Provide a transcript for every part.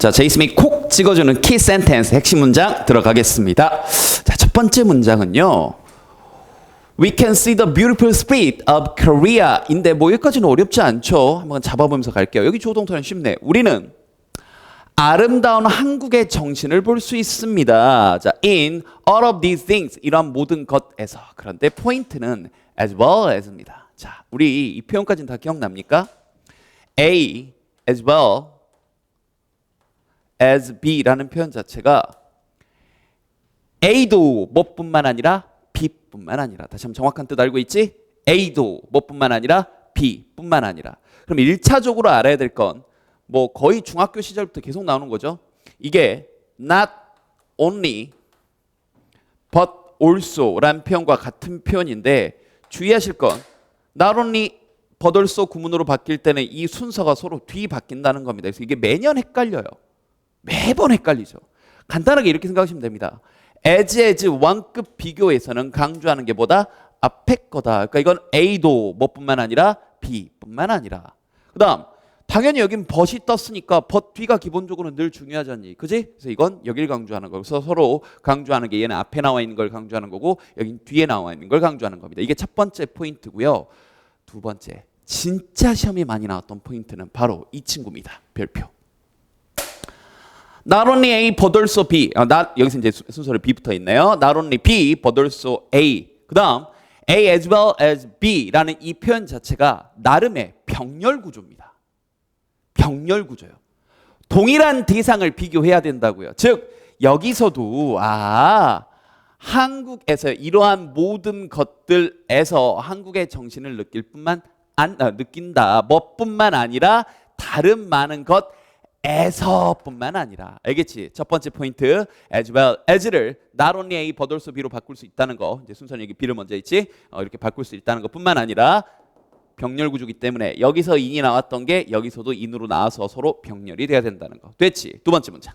자, 제이스미 콕 찍어주는 키 센텐스 핵심 문장 들어가겠습니다. 자, 첫 번째 문장은요. We can see the beautiful spirit of Korea인데 뭐 여기까지는 어렵지 않죠. 한번 잡아보면서 갈게요. 여기 조동태는 쉽네. 우리는 아름다운 한국의 정신을 볼 수 있습니다. 자, in all of these things 이런 모든 것에서 그런데 포인트는 as well as입니다. 자, 우리 이 표현까지는 다 기억납니까? A as well as B라는 표현 자체가 A도 뭐뿐만 아니라 B뿐만 아니라 다시 한번 정확한 뜻 알고 있지? A도 뭐뿐만 아니라 B뿐만 아니라 그럼 1차적으로 알아야 될 건 뭐 거의 중학교 시절부터 계속 나오는 거죠. 이게 not only but also라는 표현과 같은 표현인데 주의하실 건 not only but also 구문으로 바뀔 때는 이 순서가 서로 뒤바뀐다는 겁니다. 그래서 이게 매년 헷갈려요. 매번 헷갈리죠. 간단하게 이렇게 생각하시면 됩니다. as as 원급 비교에서는 강조하는 게 보다 앞에 거다. 그러니까 이건 A도 뭐뿐만 아니라 B뿐만 아니라. 그다음 당연히 여긴 벗이 떴으니까 벗 뒤가 기본적으로 늘 중요하잖니. 그지? 그래서 이건 여길 강조하는 거고 서로 강조하는 게 얘는 앞에 나와 있는 걸 강조하는 거고 여긴 뒤에 나와 있는 걸 강조하는 겁니다. 이게 첫 번째 포인트고요. 두 번째 진짜 시험이 많이 나왔던 포인트는 바로 이 친구입니다. 별표. Not only A, but also B. 어, not, 여기서 이제 수- 순서로 B부터 있네요. Not only B, but also A. 그 다음 A as well as B라는 이 표현 자체가 나름의 병렬 구조입니다. 병렬 구조요. 동일한 대상을 비교해야 된다고요. 즉 여기서도 아 한국에서 이러한 모든 것들에서 한국의 정신을 느낄 뿐만 안 아, 느낀다. 뭐뿐만 아니라 다른 많은 것 에서뿐만 아니라 알겠지? 첫 번째 포인트 as well as를 not only A but also B로 바꿀 수 있다는 거. 이제 순서는 여기 B를 먼저 있지. 어, 이렇게 바꿀 수 있다는 것뿐만 아니라 병렬 구조기 때문에 여기서 인이 나왔던 게 여기서도 인으로 나와서 서로 병렬이 돼야 된다는 거. 됐지? 두 번째 문장.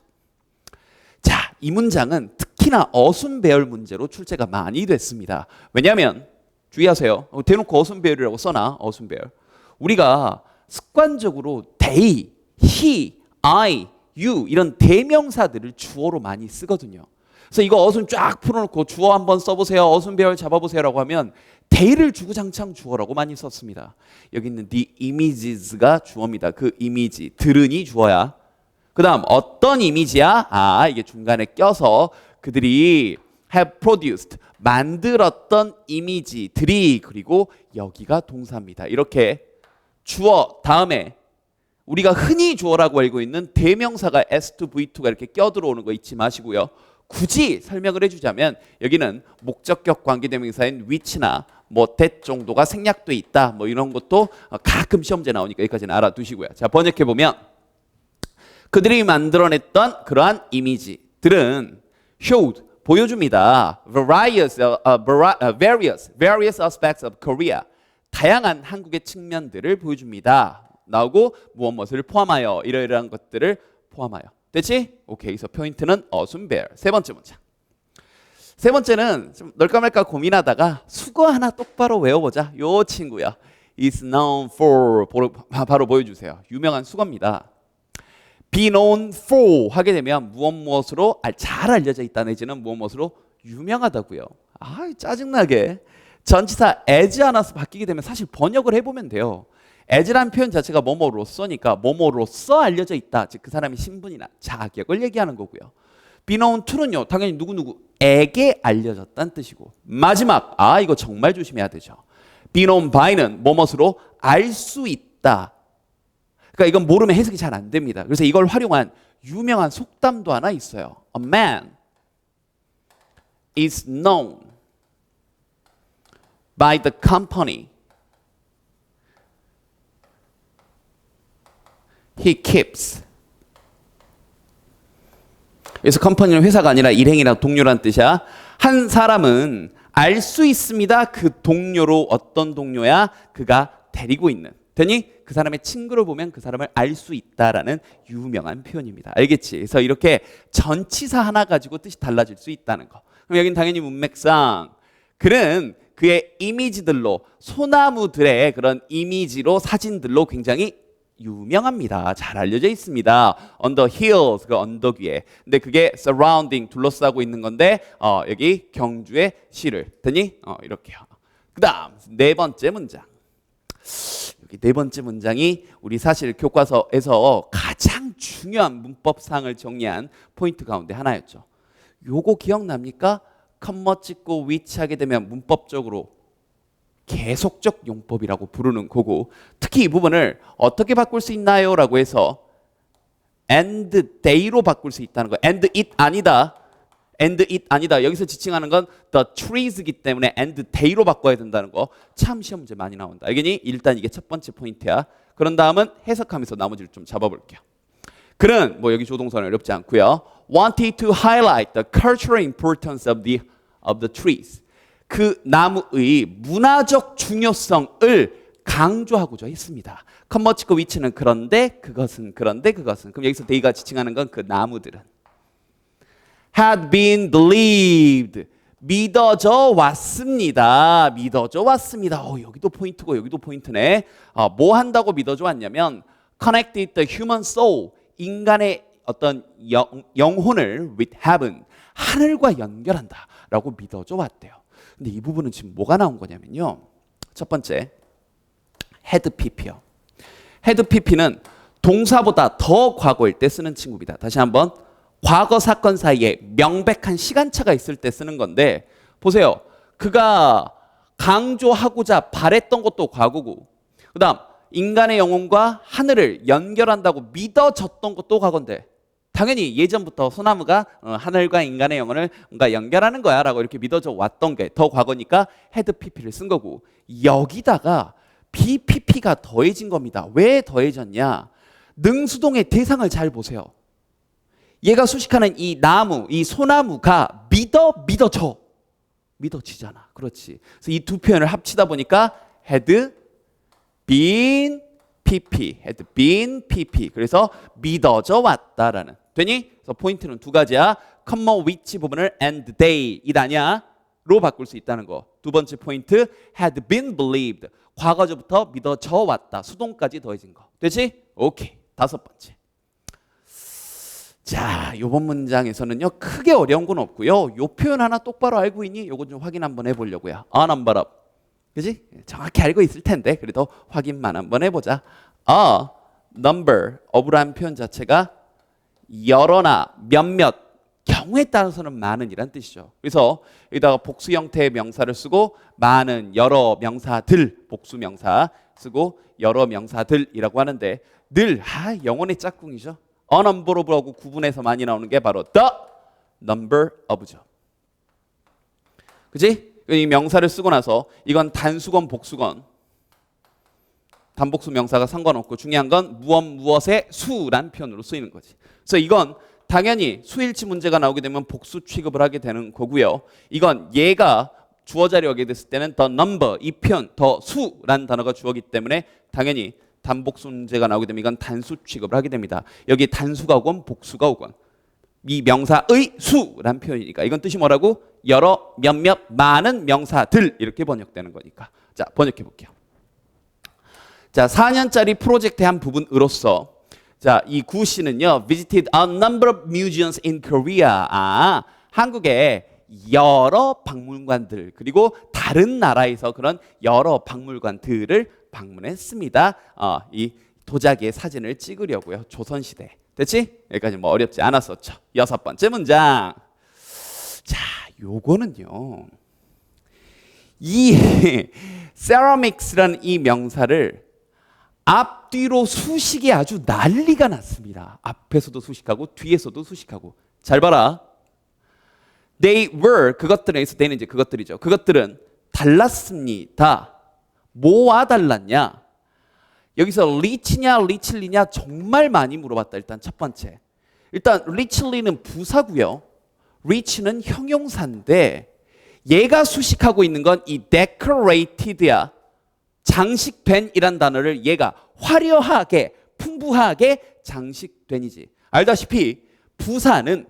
자, 이 문장은 특히나 어순 배열 문제로 출제가 많이 됐습니다. 왜냐하면 주의하세요. 어, 대놓고 어순 배열이라고 써놔. 어순 배열. 우리가 습관적으로 they, he, I, you 이런 대명사들을 주어로 많이 쓰거든요. 그래서 이거 어순 쫙 풀어놓고 주어 한번 써보세요. 어순 배열 잡아보세요라고 하면 they를 주구장창 주어라고 많이 썼습니다. 여기 있는 the images가 주어입니다. 그 이미지, 들으니 주어야. 그 다음 어떤 이미지야? 아 이게 중간에 껴서 그들이 have produced 만들었던 이미지들이 그리고 여기가 동사입니다. 이렇게 주어 다음에 우리가 흔히 주어라고 알고 있는 대명사가 S2, V2가 이렇게 껴들어오는 거 잊지 마시고요. 굳이 설명을 해주자면 여기는 목적격 관계대명사인 which나 뭐 that 정도가 생략돼 있다. 뭐 이런 것도 가끔 시험제 나오니까 여기까지는 알아두시고요. 자 번역해 보면 그들이 만들어냈던 그러한 이미지들은 showed 보여줍니다. various, uh, uh, uh, various, various aspects of Korea. 다양한 한국의 측면들을 보여줍니다. 나오고 무엇 무엇을 포함하여 이러이러한 것들을 포함하여. 됐지? 오케이. 그래서 포인트는 어순배열. 세 번째 문장. 세 번째는 좀 널까 말까 고민하다가 수거 하나 똑바로 외워보자. 요 친구야. is known for 바로, 바로 보여주세요. 유명한 수거입니다. be known for 하게 되면 무엇 무엇으로 알- 잘 알려져 있다 내지는 무엇 무엇으로 유명하다고요. 아 짜증나게 전치사 as 하나서 바뀌게 되면 사실 번역을 해보면 돼요. As라는 표현 자체가 뭐뭐로서니까 뭐뭐로서 알려져 있다. 즉 그 사람의 신분이나 자격을 얘기하는 거고요. be known to는요 당연히 누구누구에게 알려졌다는 뜻이고 마지막 아 이거 정말 조심해야 되죠. be known by는 뭐뭇으로 알 수 있다. 그러니까 이건 모르면 해석이 잘 안 됩니다. 그래서 이걸 활용한 유명한 속담도 하나 있어요. A man is known by the company he keeps. 그래서 컴퍼니는 회사가 아니라 일행이나 동료라는 뜻이야. 한 사람은 알 수 있습니다. 그 동료로 어떤 동료야? 그가 데리고 있는. 되니 그 사람의 친구를 보면 그 사람을 알 수 있다라는 유명한 표현입니다. 알겠지? 그래서 이렇게 전치사 하나 가지고 뜻이 달라질 수 있다는 거. 그럼 여기는 당연히 문맥상 그는 그의 이미지들로 소나무들의 그런 이미지로 사진들로 굉장히 유명합니다. 잘 알려져 있습니다. on the hills 그 언덕 위에. 근데 그게 surrounding 둘러싸고 있는 건데 어, 여기 경주의 시를 더니 어, 이렇게요. 그다음 네 번째 문장. 여기 네 번째 문장이 우리 사실 교과서에서 가장 중요한 문법상을 정리한 포인트 가운데 하나였죠. 요거 기억납니까? 컴머 찍고 위치하게 되면 문법적으로 계속적 용법이라고 부르는 거고 특히 이 부분을 어떻게 바꿀 수 있나요?라고 해서 and day로 바꿀 수 있다는 거. and it 아니다. and it 아니다. 여기서 지칭하는 건 the trees이기 때문에 and day로 바꿔야 된다는 거. 참 시험 문제 많이 나온다. 알겠니? 일단 이게 첫 번째 포인트야. 그런 다음은 해석하면서 나머지를 좀 잡아볼게요. 그는 뭐 여기 조동사는 어렵지 않고요. wanted to highlight the cultural importance of the of the trees. 그 나무의 문화적 중요성을 강조하고자 했습니다. 컴머치고 위치는 그런데 그것은 그런데 그것은 그럼 여기서 데이가 지칭하는 건 그 나무들은 had been believed 믿어져 왔습니다. 믿어져 왔습니다. 어, 여기도 포인트고 여기도 포인트네. 어, 뭐 한다고 믿어져 왔냐면 connected the human soul 인간의 어떤 영, 영혼을 with heaven 하늘과 연결한다라고 믿어져 왔대요. 근데 이 부분은 지금 뭐가 나온 거냐면요. 첫 번째 헤드 PP요. 헤드 PP는 동사보다 더 과거일 때 쓰는 친구입니다. 다시 한번 과거 사건 사이에 명백한 시간차가 있을 때 쓰는 건데 보세요. 그가 강조하고자 바랬던 것도 과거고 그다음 인간의 영혼과 하늘을 연결한다고 믿어졌던 것도 과거인데 당연히 예전부터 소나무가 어, 하늘과 인간의 영혼을 뭔가 연결하는 거야라고 이렇게 믿어져 왔던 게 더 과거니까 헤드 PP를 쓴 거고 여기다가 BPP가 더해진 겁니다. 왜 더해졌냐? 능수동의 대상을 잘 보세요. 얘가 수식하는 이 나무, 이 소나무가 믿어 믿어져 믿어지잖아. 그렇지. 그래서 이 두 표현을 합치다 보니까 had been pp, had been pp. 그래서 믿어져 왔다라는. 되니? 그래서 포인트는 두 가지야. common which 부분을 and they 이다냐로 바꿀 수 있다는 거. 두 번째 포인트 had been believed. 과거부터 믿어져 왔다. 수동까지 더해진 거. 되지? 오케이. 다섯 번째. 자, 요번 문장에서는요 크게 어려운 건 없고요. 요 표현 하나 똑바로 알고 있니? 요거 좀 확인 한번 해 보려고요. 아, 넘버업, 그지? 정확히 알고 있을 텐데 그래도 확인만 한번 해보자. 아, number of란 표현 자체가 여러나 몇몇 경우에 따라서는 많은 이란 뜻이죠. 그래서 여기다가 복수 형태의 명사를 쓰고 많은 여러 명사들 복수 명사 쓰고 여러 명사들이라고 하는데 늘 아, 영혼의 짝꿍이죠. a number of라고 구분해서 많이 나오는 게 바로 the number of죠. 그지? 이 명사를 쓰고 나서 이건 단수건 복수건 단복수 명사가 상관없고 중요한 건 무엇 무엇의 수란 표현으로 쓰이는 거지. 그래서 이건 당연히 수일치 문제가 나오게 되면 복수 취급을 하게 되는 거고요. 이건 얘가 주어 자리 오게 됐을 때는 the 이 표현 더 수란 단어가 주어기 때문에 당연히 단복수 문제가 나오게 되면 이건 단수 취급을 하게 됩니다. 여기 단수가 오건 복수가 오건 이 명사의 수란 표현이니까 이건 뜻이 뭐라고? 여러 몇몇 많은 명사들 이렇게 번역되는 거니까. 자, 번역해 볼게요. 자, 4년짜리 프로젝트의 한 부분으로서 자, 이 구 씨는요. visited a number of museums in Korea. 아, 한국에 여러 박물관들 그리고 다른 나라에서 그런 여러 박물관들을 방문했습니다. 어, 이 도자기의 사진을 찍으려고요. 조선 시대. 됐지? 여기까지 뭐 어렵지 않았었죠. 여섯 번째 문장. 자, 요거는요. 이 ceramics라는 이 명사를 앞뒤로 수식이 아주 난리가 났습니다. 앞에서도 수식하고 뒤에서도 수식하고. 잘 봐라. They were 그것들에서 they는 이제 그것들이죠. 그것들은 달랐습니다. 뭐와 달랐냐? 여기서 리치냐 리칠리냐 정말 많이 물어봤다. 일단 첫 번째. 일단 리칠리는 부사고요. 리치는 형용사인데 얘가 수식하고 있는 건 이 decorated야. 장식된이란 단어를 얘가 화려하게 풍부하게 장식된이지. 알다시피 부사는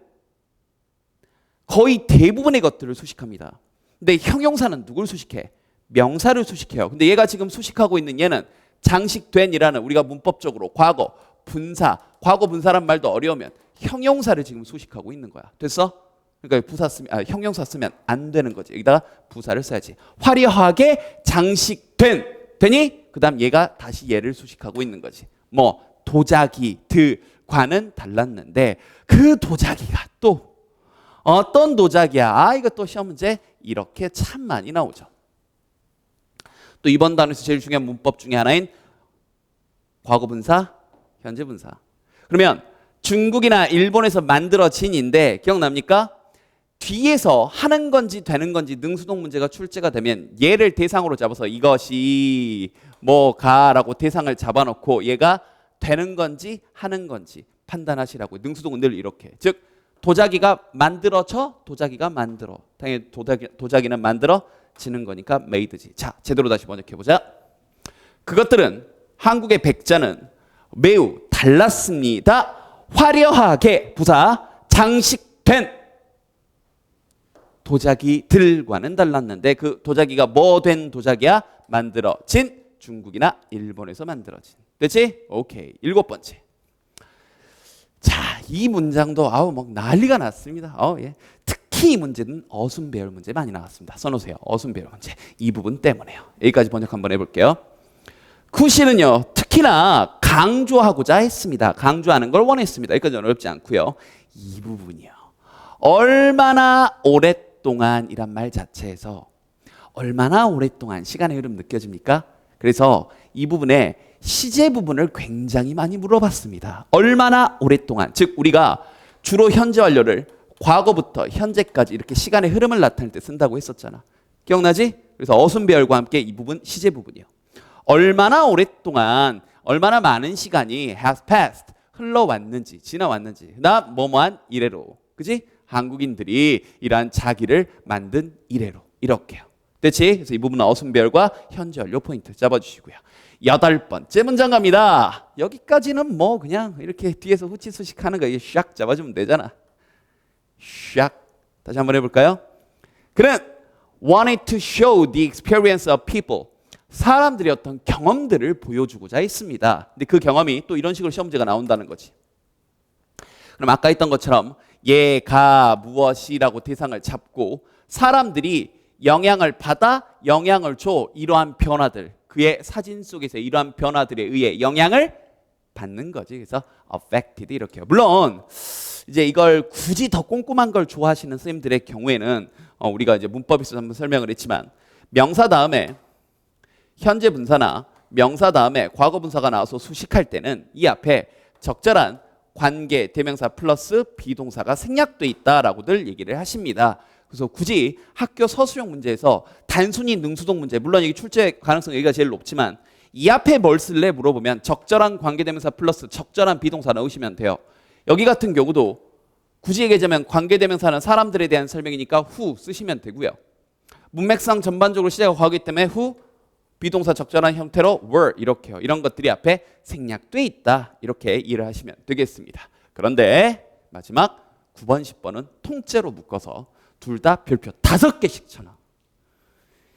거의 대부분의 것들을 수식합니다. 근데 형용사는 누굴 수식해? 명사를 수식해요. 근데 얘가 지금 수식하고 있는 얘는 장식된이라는 우리가 문법적으로 과거 분사, 과거 분사란 말도 어려우면 형용사를 지금 수식하고 있는 거야. 됐어? 그러니까 부사 쓰면 아, 형용사 쓰면 안 되는 거지. 여기다가 부사를 써야지. 화려하게 장식된 되니 그다음 얘가 다시 얘를 수식하고 있는 거지. 뭐 도자기 드과는 달랐는데 그 도자기가 또 어떤 도자기야? 아 이거 또 시험 문제 이렇게 참 많이 나오죠. 또 이번 단어에서 제일 중요한 문법 중에 하나인 과거 분사, 현재 분사. 그러면 중국이나 일본에서 만들어진인데 기억납니까? 뒤에서 하는 건지 되는 건지 능수동 문제가 출제가 되면 얘를 대상으로 잡아서 이것이 뭐가라고 대상을 잡아놓고 얘가 되는 건지 하는 건지 판단하시라고. 능수동은 늘 이렇게. 즉 도자기가 만들어져 도자기가 만들어. 당연히 도자기, 도자기는 만들어지는 거니까 메이드지. 자 제대로 다시 번역해 보자. 그것들은 한국의 백자는 매우 달랐습니다. 화려하게 부사 장식된 도자기들과는 달랐는데 그 도자기가 뭐 된 도자기야? 만들어진 중국이나 일본에서 만들어진. 됐지? 오케이. 일곱 번째. 자, 이 문장도 아우 막 난리가 났습니다. 어, 예. 특히 이 문제는 어순 배열 문제 많이 나왔습니다. 써놓으세요. 어순 배열 문제. 이 부분 때문에요. 여기까지 번역 한번 해볼게요. 쿠시는요, 특히나 강조하고자 했습니다. 강조하는 걸 원했습니다. 여기까지는 어렵지 않고요. 이 부분이요. 얼마나 오랫 동안이란 말 자체에서 얼마나 오랫동안 시간의 흐름 느껴집니까? 그래서 이 부분에 시제 부분을 굉장히 많이 물어봤습니다. 얼마나 오랫동안, 즉 우리가 주로 현재 완료를 과거부터 현재까지 이렇게 시간의 흐름을 나타낼 때 쓴다고 했었잖아. 기억나지? 그래서 어순배열과 함께 이 부분 시제 부분이요. 얼마나 오랫동안, 얼마나 많은 시간이 has passed 흘러왔는지, 지나왔는지, 나 뭐뭐한 이래로, 그지? 한국인들이 이러한 자기를 만든 이래로 이렇게요. 됐지? 그래서 이 부분은 어순배열과 현재 완료 포인트 잡아주시고요. 여덟 번째 문장 갑니다. 여기까지는 뭐 그냥 이렇게 뒤에서 후치수식 하는 거 이게 샥 잡아주면 되잖아. 샥 다시 한번 해볼까요? 그는 wanted to show the experience of people. 사람들이 어떤 경험들을 보여주고자 했습니다. 근데 그 경험이 또 이런 식으로 시험 문제가 나온다는 거지. 그럼 아까 했던 것처럼 예가 무엇이라고 대상을 잡고 사람들이 영향을 받아 영향을 줘 이러한 변화들 그의 사진 속에서 이러한 변화들에 의해 영향을 받는 거지. 그래서 affected 이렇게요. 물론 이제 이걸 굳이 더 꼼꼼한 걸 좋아하시는 선생님들의 경우에는 어, 우리가 이제 문법에서 한번 설명을 했지만 명사 다음에 현재 분사나 명사 다음에 과거 분사가 나와서 수식할 때는 이 앞에 적절한 관계 대명사 플러스 비동사가 생략돼 있다라고들 얘기를 하십니다. 그래서 굳이 학교 서술형 문제에서 단순히 능수동 문제 물론 여기 출제 가능성 여기가 제일 높지만 이 앞에 뭘 쓸래 물어보면 적절한 관계대명사 플러스 적절한 비동사 넣으시면 돼요. 여기 같은 경우도 굳이 얘기하자면 관계대명사는 사람들에 대한 설명이니까 후 쓰시면 되고요. 문맥상 전반적으로 시제가 과거이기 때문에 후 비동사 적절한 형태로 were 이렇게요. 이런 것들이 앞에 생략돼 있다. 이렇게 이해를 하시면 되겠습니다. 그런데 마지막 9번, 10번은 통째로 묶어서 둘 다 별표 다섯 개씩 쳐놔.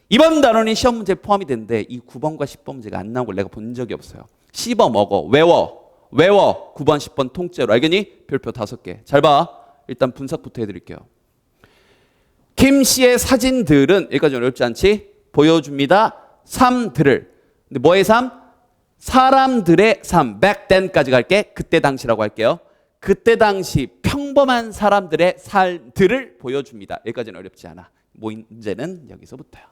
이번 단원이 시험 문제에 포함이 되는데 이 9번과 10번 문제가 안걸 내가 본 적이 없어요. 씹어 먹어, 외워, 외워. 9번, 10번 통째로 알겠니? 별표 다섯 개. 잘 봐. 일단 분석부터 해드릴게요. 김 씨의 사진들은 여기까지 어렵지 않지? 보여줍니다. 삶들을. 근데 뭐의 삶? 사람들의 삶. back then까지 갈게. 그때 당시라고 할게요. 그때 당시 평범한 사람들의 삶들을 보여줍니다. 여기까지는 어렵지 않아. 문제는 여기서부터요.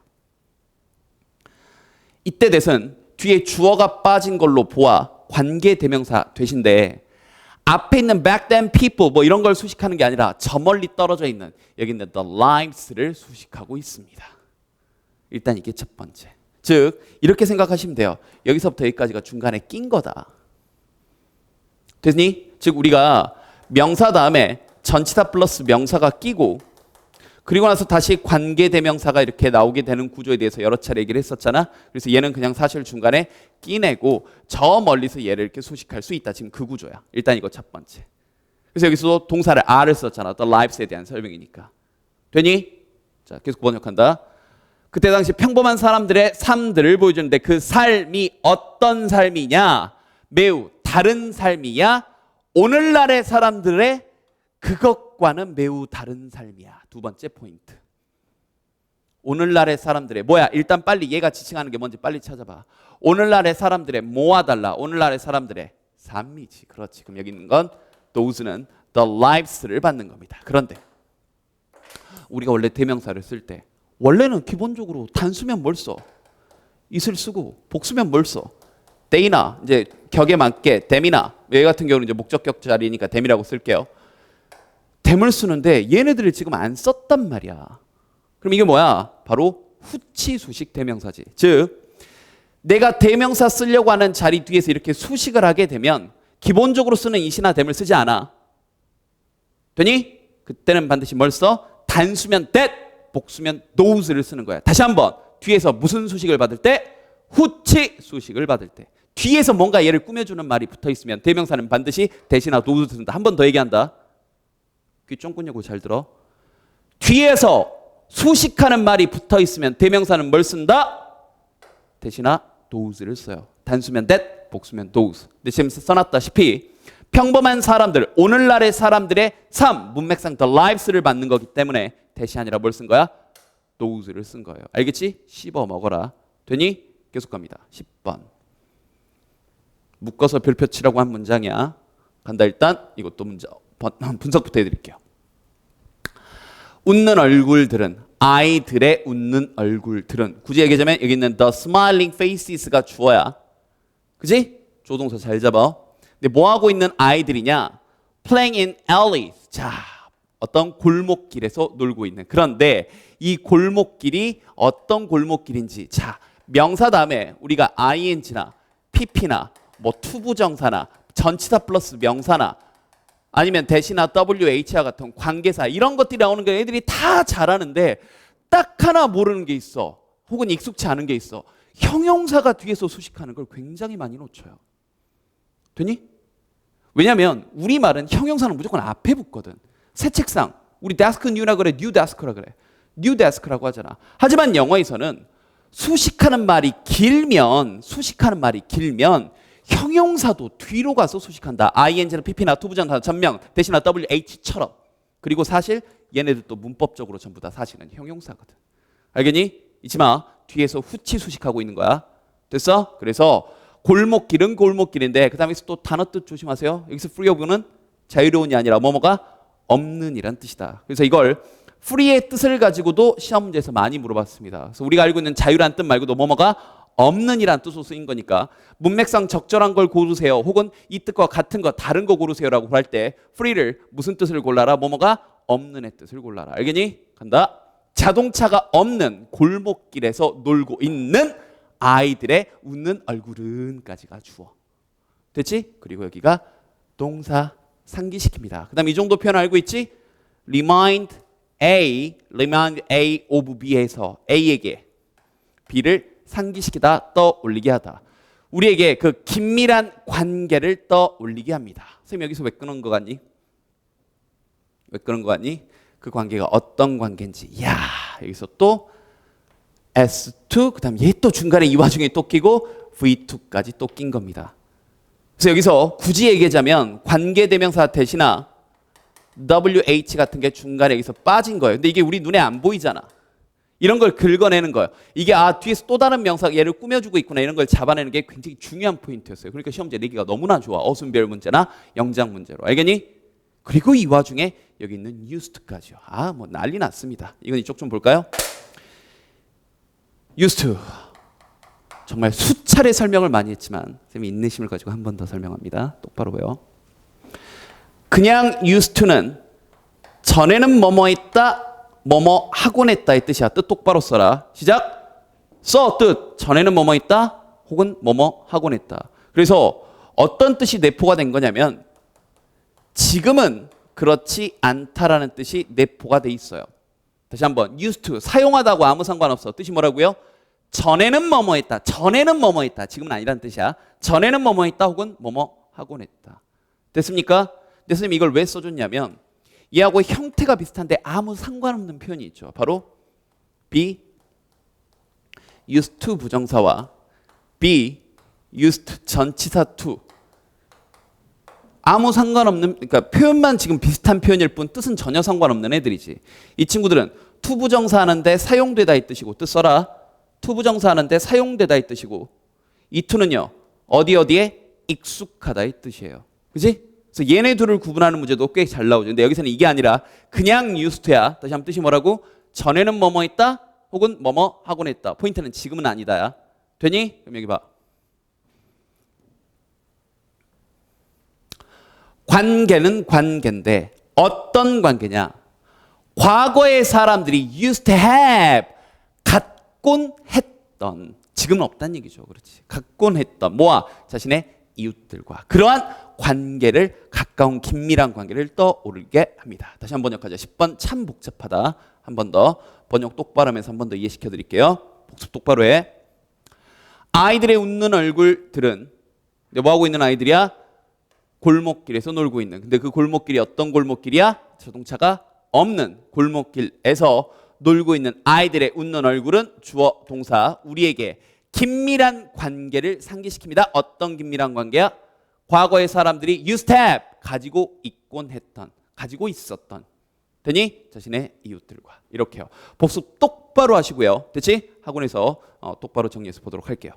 이때 대선 뒤에 주어가 빠진 걸로 보아 관계 대명사 되신데 앞에 있는 back then people 뭐 이런 걸 수식하는 게 아니라 저 멀리 떨어져 있는 여기 있는 the lives를 수식하고 있습니다. 일단 이게 첫 번째. 즉 이렇게 생각하시면 돼요. 여기서부터 여기까지가 중간에 낀 거다. 됐니? 즉 우리가 명사 다음에 전치사 플러스 명사가 끼고 그리고 나서 다시 관계 대명사가 이렇게 나오게 되는 구조에 대해서 여러 차례 얘기를 했었잖아. 그래서 얘는 그냥 사실 중간에 끼내고 저 멀리서 얘를 이렇게 수식할 수 있다. 지금 그 구조야. 일단 이거 첫 번째. 그래서 여기서 동사를 are를 썼잖아. the lives에 대한 설명이니까. 되니? 자, 계속 번역한다. 그때 당시 평범한 사람들의 삶들을 보여주는데 그 삶이 어떤 삶이냐? 매우 다른 삶이야. 오늘날의 사람들의 그것과는 매우 다른 삶이야. 두 번째 포인트. 오늘날의 사람들의 뭐야? 일단 빨리 얘가 지칭하는 게 뭔지 빨리 찾아봐. 오늘날의 사람들의 뭐와 달라? 오늘날의 사람들의 삶이지. 그렇지. 그럼 여기 있는 건 those는 the lives를 받는 겁니다. 그런데 우리가 원래 대명사를 쓸때 원래는 기본적으로 단수면 뭘 써? is를 쓰고 복수면 뭘 써? they나 이제 격에 맞게 them이나 얘 같은 경우는 이제 목적격 자리니까 them이라고 쓸게요. them을 쓰는데 얘네들을 지금 안 썼단 말이야. 그럼 이게 뭐야? 바로 후치 수식 대명사지. 즉 내가 대명사 쓰려고 하는 자리 뒤에서 이렇게 수식을 하게 되면 기본적으로 쓰는 이시나 댐을 쓰지 않아. 되니? 그때는 반드시 뭘 써? 단수면 that, 복수면 those를 쓰는 거야. 다시 한번 뒤에서 무슨 수식을 받을 때? 후치 수식을 받을 때. 뒤에서 뭔가 얘를 꾸며주는 말이 붙어 있으면 대명사는 반드시 대시나 those 쓴다. 한 번 더 얘기한다. 귀 쫑긋냐고 잘 들어. 뒤에서 수식하는 말이 붙어 있으면 대명사는 뭘 쓴다? 대신나 those를 써요. 단수면 that, 복수면 those. 근데 지금 써놨다시피 평범한 사람들, 오늘날의 사람들의 삶, 문맥상 the lives를 받는 거기 때문에 대시 아니라 뭘 쓴 거야? those를 쓴 거예요. 알겠지? 씹어 먹어라. 되니? 계속 갑니다. 10번. 묶어서 별표 치라고 한 문장이야. 간다 일단 이것도 문제 분석부터 해드릴게요. 웃는 얼굴들은 아이들의 웃는 얼굴들은 굳이 얘기하자면 여기 있는 the smiling faces가 주어야. 그지? 조동사 잘 잡아. 근데 뭐 하고 있는 아이들이냐? playing in alleys. 자, 어떤 골목길에서 놀고 있는. 그런데 이 골목길이 어떤 골목길인지 자, 명사 다음에 우리가 ing나 pp나 뭐 투부정사나 전치사 플러스 명사나 아니면 대시나 WH와 같은 관계사 이런 것들이 나오는 거 애들이 다 잘하는데 딱 하나 모르는 게 있어. 혹은 익숙치 않은 게 있어. 형용사가 뒤에서 수식하는 걸 굉장히 많이 놓쳐요. 되니? 왜냐면 우리말은 형용사는 무조건 앞에 붙거든. 새 책상. 우리 데스크 뉴라 그래. 뉴 데스크라 그래. 뉴 데스크라고 하잖아. 하지만 영어에서는 수식하는 말이 길면 수식하는 말이 길면 형용사도 뒤로 가서 수식한다. ing는 pp나 투부정사 전명 대신에 wh처럼. 그리고 사실 얘네들도 문법적으로 전부 다 사실은 형용사거든. 알겠니? 잊지 마. 뒤에서 후치 수식하고 있는 거야. 됐어? 그래서 골목길은 골목길인데 그 다음에 또 단어 뜻 조심하세요. 여기서 free of는 자유로운이 아니라 뭐뭐가 없는 이란 뜻이다. 그래서 이걸 free의 뜻을 가지고도 시험 문제에서 많이 물어봤습니다. 그래서 우리가 알고 있는 자유란 뜻 말고도 뭐뭐가 없는 이란 뜻으로 쓰인 거니까 문맥상 적절한 걸 고르세요. 혹은 이 뜻과 같은 거 다른 거 고르세요라고 할 때 free를 무슨 뜻을 골라라? 뭐뭐가 없는의 뜻을 골라라. 알겠니? 간다. 자동차가 없는 골목길에서 놀고 있는 아이들의 웃는 얼굴은까지가 주어. 됐지? 그리고 여기가 동사 상기시킵니다. 그다음 이 정도 표현 알고 있지? remind A, remind A of B에서 A에게 B를 상기시키다 떠올리게 하다. 우리에게 그 긴밀한 관계를 떠올리게 합니다. 선생님 여기서 왜 끊은 거 같니? 왜 끊은 거 같니? 그 관계가 어떤 관계인지. 야 여기서 또 S2 그다음 얘 또 중간에 이 와중에 또 끼고 V2까지 또 낀 겁니다. 그래서 여기서 굳이 얘기하자면 관계 대명사 대신나 WH 같은 게 중간에 여기서 빠진 거예요. 근데 이게 우리 눈에 안 보이잖아. 이런 걸 긁어내는 거예요. 이게 아 뒤에서 또 다른 명사 얘를 꾸며주고 있구나 이런 걸 잡아내는 게 굉장히 중요한 포인트였어요. 그러니까 시험제 내기가 너무나 좋아. 어순별 문제나 영장 문제로 알겠니? 그리고 이 와중에 여기 있는 used까지요. 아 뭐 난리 났습니다. 이건 이쪽 좀 볼까요? Used 정말 수차례 설명을 많이 했지만 쌤이 인내심을 가지고 한 번 더 설명합니다. 똑바로 보여. 그냥 to는 전에는 뭐뭐 했다 뭐뭐 하곤 했다의 뜻이야. 뜻 똑바로 써라. 시작. 써 뜻. 전에는 뭐뭐 했다 혹은 뭐뭐 하곤 했다. 그래서 어떤 뜻이 내포가 된 거냐면 지금은 그렇지 않다라는 뜻이 내포가 돼 있어요. 다시 한번 used to 사용하다고 아무 상관없어. 뜻이 뭐라고요? 전에는 뭐뭐 했다. 전에는 뭐뭐 했다. 지금은 아니라는 뜻이야. 전에는 뭐뭐 했다 혹은 뭐뭐 하곤 했다. 됐습니까? 근데 선생님 이걸 왜 써줬냐면 얘하고 형태가 비슷한데 아무 상관없는 표현이 있죠. 바로 be used to 부정사와 be used 전치사 to 아무 상관없는 그러니까 표현만 지금 비슷한 표현일 뿐 뜻은 전혀 상관없는 애들이지. 이 친구들은 to 부정사 하는데 사용되다 이 뜻이고 뜻 써라. to 부정사 하는데 사용되다 이 뜻이고 이 to는요. 어디 어디에 익숙하다 이 뜻이에요. 그지? 그래서 얘네 둘을 구분하는 문제도 꽤 잘 나오죠. 근데 여기서는 이게 아니라 그냥 to야. 다시 한번 뜻이 뭐라고? 전에는 뭐뭐 했다 혹은 뭐뭐 하곤 했다. 포인트는 지금은 아니다야. 되니? 그럼 여기 봐. 관계는 관계인데 어떤 관계냐? 과거의 사람들이 used to have 갖곤 했던 지금은 없다는 얘기죠. 그렇지. 갖곤 했던 뭐와 자신의 이웃들과 그러한 관계를 가까운 긴밀한 관계를 떠오르게 합니다. 다시 한 번 번역하죠. 10번 참 복잡하다. 한 번 더 번역 똑바로 하면서 한 번 더 이해시켜 드릴게요. 복습 똑바로 해. 아이들의 웃는 얼굴들은 뭐 하고 있는 아이들이야? 골목길에서 놀고 있는. 근데 그 골목길이 어떤 골목길이야? 자동차가 없는 골목길에서 놀고 있는 아이들의 웃는 얼굴은 주어 동사 우리에게 긴밀한 관계를 상기시킵니다. 어떤 긴밀한 관계야? 과거의 사람들이 have 가지고 있곤 했던 가지고 있었던 되니 자신의 이웃들과 이렇게요. 복습 똑바로 하시고요. 됐지? 학원에서 어, 똑바로 정리해서 보도록 할게요.